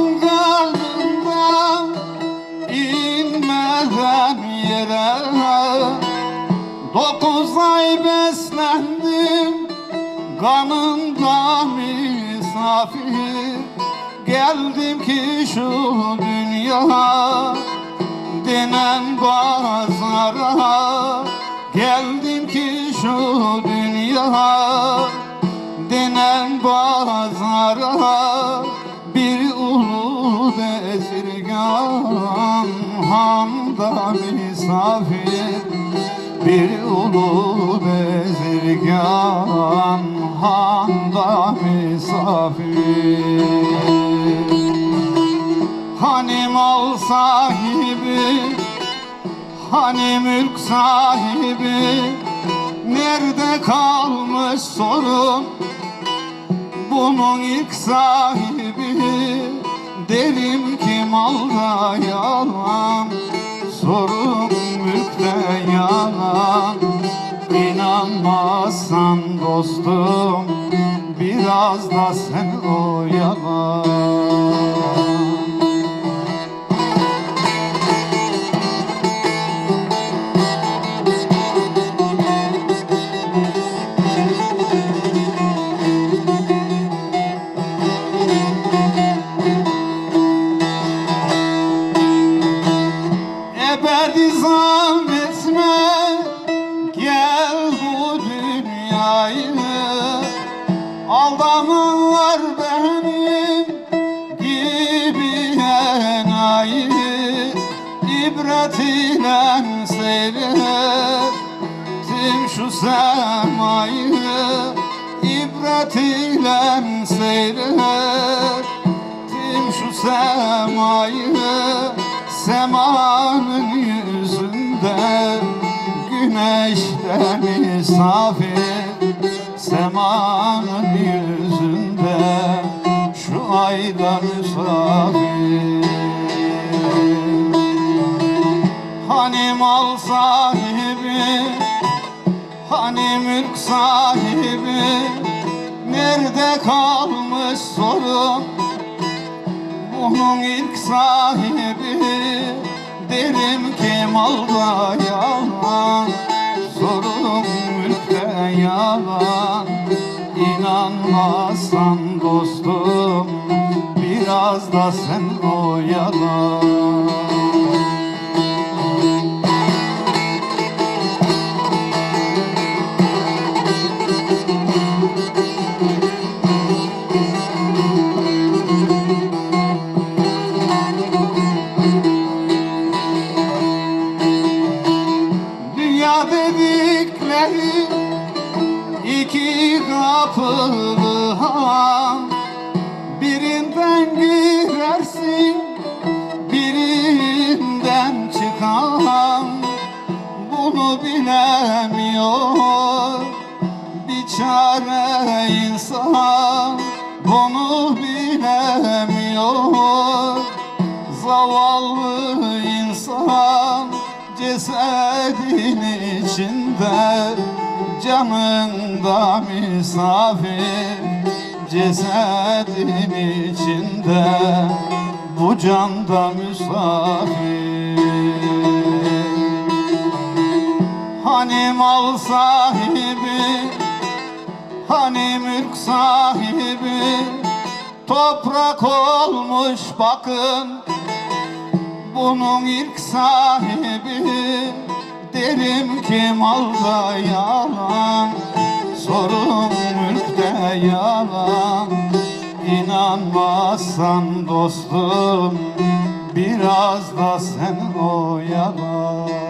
Dağın dalından inmeden yere. Dokuz ay beslendim kanında misafir. Geldim ki şu dünya denen pazara Geldim ki şu dünya denen pazara Handa misafir bir ulu bezirgan handa misafir. Hani mal sahibi Hani mülk sahibi Nerede kalmış sorun? Bunun ilk sahibi Derim ki malda yalan Sorun mülkte yalan. İnanmazsan dostum Biraz da sen oyalan dünyayı Aldananlar benim gibi enayi İbret ile seyrettim şu semayı İbret ile seyrettim şu semayı Semanın yüzünde güneşte misafir Semanın yüzünde şu ayda misafir Hani mal sahibi Hani mülk sahibi Nerede kalmış sorun? Bunun ilk sahibi Derim ki malda İnanmazsan dostum Biraz da sen oyalan iki kapılı han Birinden girersin birinden çıkan Bunu bilemiyor bir çare insan. Bunu bilemiyor zavallı insan. Cesedin içinde canında misafir cesedin içinde bu canda misafir. Hani mal sahibi Hani mülk sahibi Toprak olmuş bakın Bunun ilk sahibi Derim ki malda yalan Sorun mülkte yalan. İnanmazsan dostum Biraz da sen oyalan